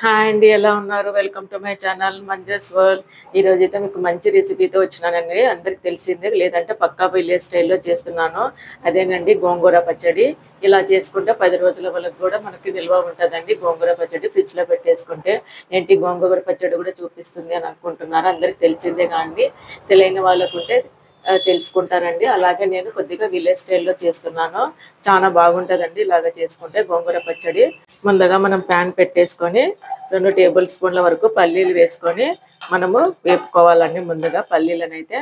Hi అండి ఎలా ఉన్నారు? Welcome to my channel Manju's world ఈ రోజు అయితే మీకు మంచి రెసిపీతో వచ్చినానండి. అందరికి తెలిసిందే లేదంటే పక్కా విలేజ్ స్టైల్లో చేస్తున్నాను. అదేనండి గోంగూర పచ్చడి. ఇలా చేసుకుంటే పది రోజుల వరకు కూడా మనకి నిల్వ ఉంటుందండి గోంగూర పచ్చడి ఫ్రిడ్జ్లో పెట్టేసుకుంటే. ఏంటి గోంగూర పచ్చడి కూడా చూపిస్తుంది అని అనుకుంటున్నారు? అందరికి తెలిసిందే కానీ తెలియని వాళ్ళకుంటే తెలుసుకుంటారండి అలాగే నేను కొద్దిగా విలేజ్ స్టైల్లో చేస్తున్నాను. చాలా బాగుంటుందండి ఇలాగ చేసుకుంటే గోంగూర పచ్చడి. ముందుగా మనం ప్యాన్ పెట్టేసుకొని రెండు టేబుల్ స్పూన్ల వరకు పల్లీలు వేసుకొని మనము వేపుకోవాలండి ముందుగా పల్లీలను అయితే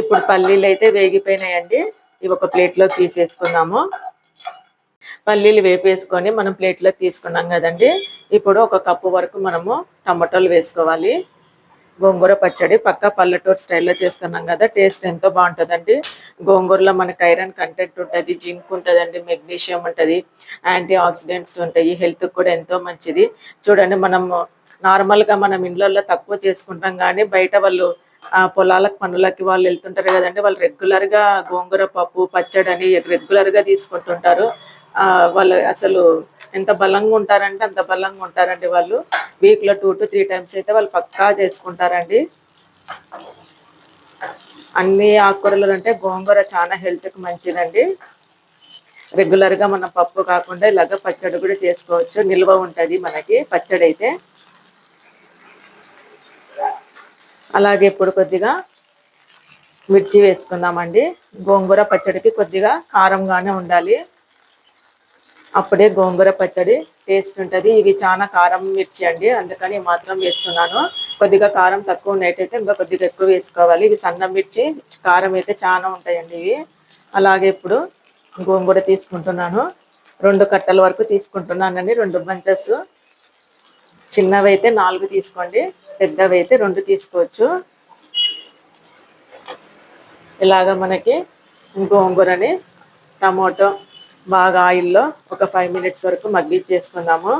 ఇప్పుడు పల్లీలు అయితే వేగిపోయినాయండి. ఇవి ఒక ప్లేట్లో తీసేసుకుందాము. పల్లీలు వేపేసుకొని మనం ప్లేట్లో తీసుకున్నాం కదండి. ఇప్పుడు ఒక కప్పు వరకు మనము టమాటోలు వేసుకోవాలి. గోంగూర పచ్చడి. పక్క పల్లెటూరు స్టైల్లో చేస్తున్నాం కదా టేస్ట్ ఎంతో బాగుంటుందండి. గోంగూరలో మనకి ఐరన్ కంటెంట్ ఉంటుంది జింక్ ఉంటుందండి మెగ్నీషియం ఉంటుంది యాంటీ ఆక్సిడెంట్స్ ఉంటాయి హెల్త్కి కూడా ఎంతో మంచిది. చూడండి మనము నార్మల్గా మనం ఇండ్లలో తక్కువ చేసుకుంటాం కానీ బయట వాళ్ళు పొలాలకు పనులకి వాళ్ళు వెళ్తుంటారు కదండి వాళ్ళు రెగ్యులర్గా గోంగూర పప్పు పచ్చడి అని రెగ్యులర్గా తీసుకుంటుంటారు. వాళ్ళు అసలు ఎంత బలంగా ఉంటారంటే అంత బలంగా ఉంటారండి వాళ్ళు. వీక్లో టూ టు త్రీ టైమ్స్ అయితే వాళ్ళు పక్కా చేసుకుంటారండి. అన్ని ఆకుకూరలు అంటే గోంగూర చాలా హెల్త్కి మంచిదండి. రెగ్యులర్గా మనం పప్పు కాకుండా ఇలాగ పచ్చడి కూడా చేసుకోవచ్చు. నిల్వ ఉంటుంది మనకి పచ్చడి అయితే. అలాగే ఇప్పుడు కొద్దిగా మిర్చి వేసుకుందామండి. గోంగూర పచ్చడికి కొద్దిగా కారంగానే ఉండాలి. అప్పుడే గోంగూర పచ్చడి టేస్ట్ ఉంటుంది. ఇవి చాలా కారం మిర్చి అండి. అందుకని మాత్రం వేస్తున్నాను. కొద్దిగా కారం తక్కువ ఉన్నట్టయితే ఇంకా కొద్దిగా ఎక్కువ వేసుకోవాలి. ఇవి సన్న మిర్చి కారం అయితే చాలా ఉంటాయండి ఇవి. అలాగే ఇప్పుడు గోంగూర తీసుకుంటున్నాను. రెండు కట్టల వరకు తీసుకుంటున్నానండి. రెండు బంచెస్. చిన్నవి అయితే నాలుగు తీసుకోండి. పెద్దవి అయితే రెండు తీసుకోవచ్చు. ఇలాగ మనకి గోంగూరని టమోటో బాగా ఆయిల్లో ఒక ఫైవ్ మినిట్స్ వరకు మగ్గిచ్చేసుకుందాము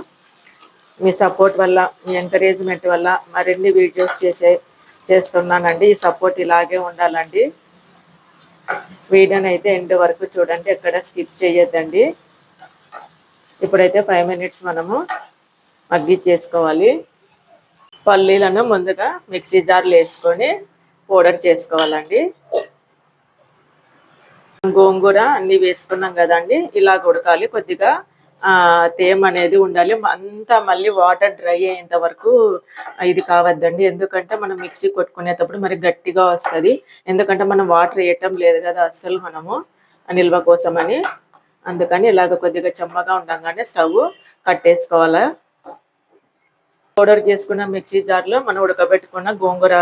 మీ సపోర్ట్ వల్ల మీ ఎంకరేజ్మెంట్ వల్ల మరిన్ని వీడియోస్ చేసే చేస్తున్నానండి. ఈ సపోర్ట్ ఇలాగే ఉండాలండి. వీడియోని అయితే ఎండ్ వరకు చూడండి ఎక్కడ స్కిప్ చేయొద్దండి. ఇప్పుడైతే ఫైవ్ మినిట్స్ మనము మగ్గిచ్చేసుకోవాలి పల్లీలను ముందుగా మిక్సీ జార్లు వేసుకొని పౌడర్ చేసుకోవాలండి. గోంగూర అన్ని వేసుకున్నాం కదండి. ఇలా ఉడకాలి కొద్దిగా ఆ తేమ అనేది ఉండాలి. అంతా మళ్ళీ వాటర్ డ్రై అయ్యేంత వరకు ఇది కావద్దండి. ఎందుకంటే మనం మిక్సీ కొట్టుకునేటప్పుడు మరి గట్టిగా వస్తుంది. ఎందుకంటే మనం వాటర్ వేయటం లేదు కదా అస్సలు మనము నిల్వ కోసమని. అందుకని ఇలాగ కొద్దిగా చెమ్మగా ఉండగానే స్టవ్ కట్టేసుకోవాలా. పౌడర్ చేసుకున్న మిక్సీ జార్లో మనం ఉడకబెట్టుకున్న గోంగూర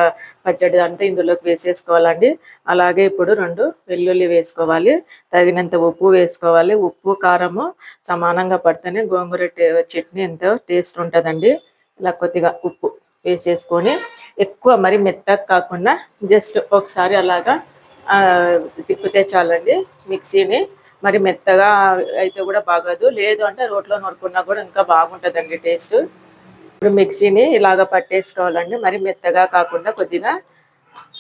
పచ్చడి అంతా ఇందులోకి వేసేసుకోవాలండి. అలాగే ఇప్పుడు రెండు వెల్లుల్లి వేసుకోవాలి. తగినంత ఉప్పు వేసుకోవాలి. ఉప్పు కారము సమానంగా పడితేనే గోంగూర చట్నీ ఎంతో టేస్ట్ ఉంటుందండి. ఇలా కొద్దిగా ఉప్పు వేసేసుకొని ఎక్కువ మరి మెత్తగా కాకుండా జస్ట్ ఒకసారి అలాగా తిప్పితే చాలండి మిక్సీని. మరి మెత్తగా అయితే కూడా బాగోదు. లేదు అంటే రోట్లో నొరుకున్నా కూడా ఇంకా బాగుంటుందండి టేస్ట్. ఇప్పుడు మిక్సీని ఇలాగ పట్టేసుకోవాలండి. మరి మెత్తగా కాకుండా కొద్దిగా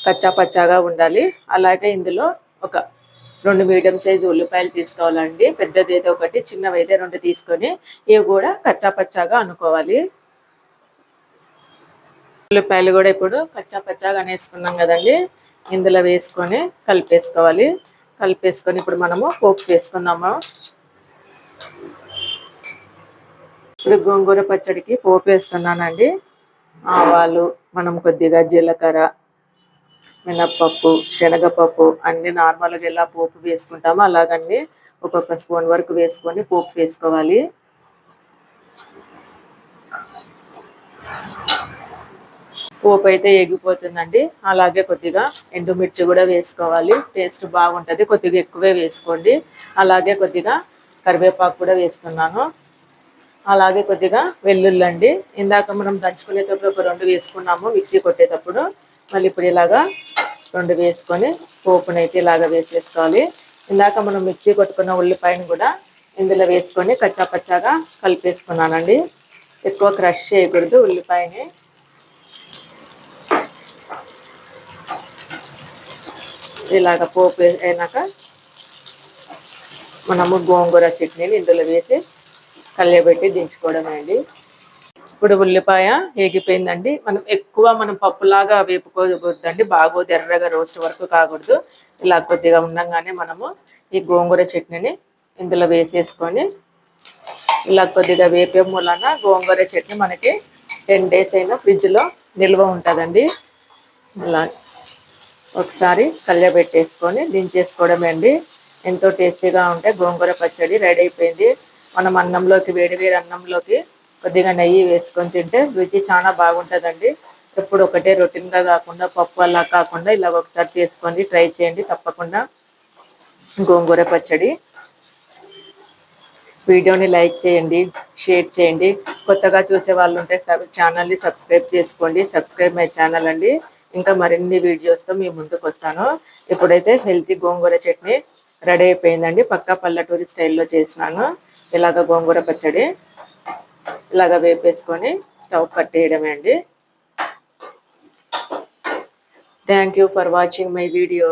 కచ్చా పచ్చాగా ఉండాలి. అలాగే ఇందులో ఒక రెండు మీడియం సైజు ఉల్లిపాయలు తీసుకోవాలండి. పెద్దది అయితే ఒకటి చిన్నవి అయితే రెండు తీసుకొని ఇవి కూడా కచ్చా పచ్చాగా అనుకోవాలి. ఉల్లిపాయలు కూడా ఇప్పుడు కచ్చా పచ్చాగా అనేసుకున్నాం కదండి. ఇందులో వేసుకొని కలిపేసుకోవాలి. కలిపేసుకొని ఇప్పుడు మనము పోపు వేసుకుందాము ఇప్పుడు గోంగూర పచ్చడికి పోపు వేస్తున్నానండి. ఆవాలు మనం కొద్దిగా జీలకర్ర మినప్పప్పు శనగపప్పు అన్ని నార్మల్గా ఎలా పోపు వేసుకుంటామో అలాగన్నీ ఒక్కొక్క స్పూన్ వరకు వేసుకొని పోపు వేసుకోవాలి. పోపు అయితే ఎగిపోతుందండి అలాగే కొద్దిగా ఎండుమిర్చి కూడా వేసుకోవాలి. టేస్ట్ బాగుంటుంది. కొద్దిగా ఎక్కువే వేసుకోండి. అలాగే కొద్దిగా కరివేపాకు కూడా వేస్తున్నాను. అలాగే కొద్దిగా వెల్లుల్లి అండి ఇందాక మనం దంచుకునేటప్పుడు ఒక రెండు వేసుకున్నాము మిక్సీ కొట్టేటప్పుడు. మళ్ళీ ఇప్పుడు ఇలాగా రెండు వేసుకొని పోపునైతే ఇలాగా వేసేసుకోవాలి. ఇందాక మనం మిక్సీ కొట్టుకున్న ఉల్లిపాయను కూడా ఇందులో వేసుకొని కచ్చా పచ్చాగా కలిపేసుకున్నానండి. ఎక్కువ క్రష్ చేయకూడదు ఉల్లిపాయని. ఇలాగ పోపు అయినాక మనము గోంగూర చట్నీని ఇందులో వేసి కలియబెట్టి దించుకోవడమే అండి. ఇప్పుడు ఉల్లిపాయ ఏగిపోయిందండి. మనం ఎక్కువ మనం పప్పులాగా వేపుకోకూడదండి బాగోదు ఎర్రగా రోస్ట్ వరకు కాకూడదు. ఇలా కొద్దిగా ఉండగానే మనము ఈ గోంగూర చట్నీని ఇందులో వేసేసుకొని ఇలా కొద్దిగా వేపే మూలన గోంగూర చట్నీ మనకి టెన్ డేస్ అయినా ఫ్రిడ్జ్లో నిల్వ ఉంటుందండి. ఇలా ఒకసారి కళ్ళబెట్టేసుకొని దించేసుకోవడమే అండి. ఎంతో టేస్టీగా ఉంటే గోంగూర పచ్చడి రెడీ అయిపోయింది. మనం అన్నంలోకి వేడి వేడి అన్నంలోకి కొద్దిగా నెయ్యి వేసుకొని తింటే రుచి చాలా బాగుంటుందండి. ఎప్పుడు ఒకటే రొటీన్గా కాకుండా పప్పు అలా కాకుండా ఇలా ఒకసారి చేసుకోండి ట్రై చేయండి. తప్పకుండా గోంగూర పచ్చడి. వీడియోని లైక్ చేయండి షేర్ చేయండి. కొత్తగా చూసే వాళ్ళు ఉంటే ఛానల్ని సబ్స్క్రైబ్ చేసుకోండి. సబ్స్క్రైబ్ మై ఛానల్ అండి. ఇంకా మరిన్ని వీడియోస్తో మీ ముందుకు వస్తాను. ఇప్పుడైతే హెల్తీ గోంగూర చట్నీ రెడీ అయిపోయిందండి. పక్కా పల్లెటూరి స్టైల్లో చేసినాను. ఇలాగ గోంగూర పచ్చడి ఇలాగ వేపేసుకొని స్టవ్ కట్టేయడమే అండి. Thank you for watching my video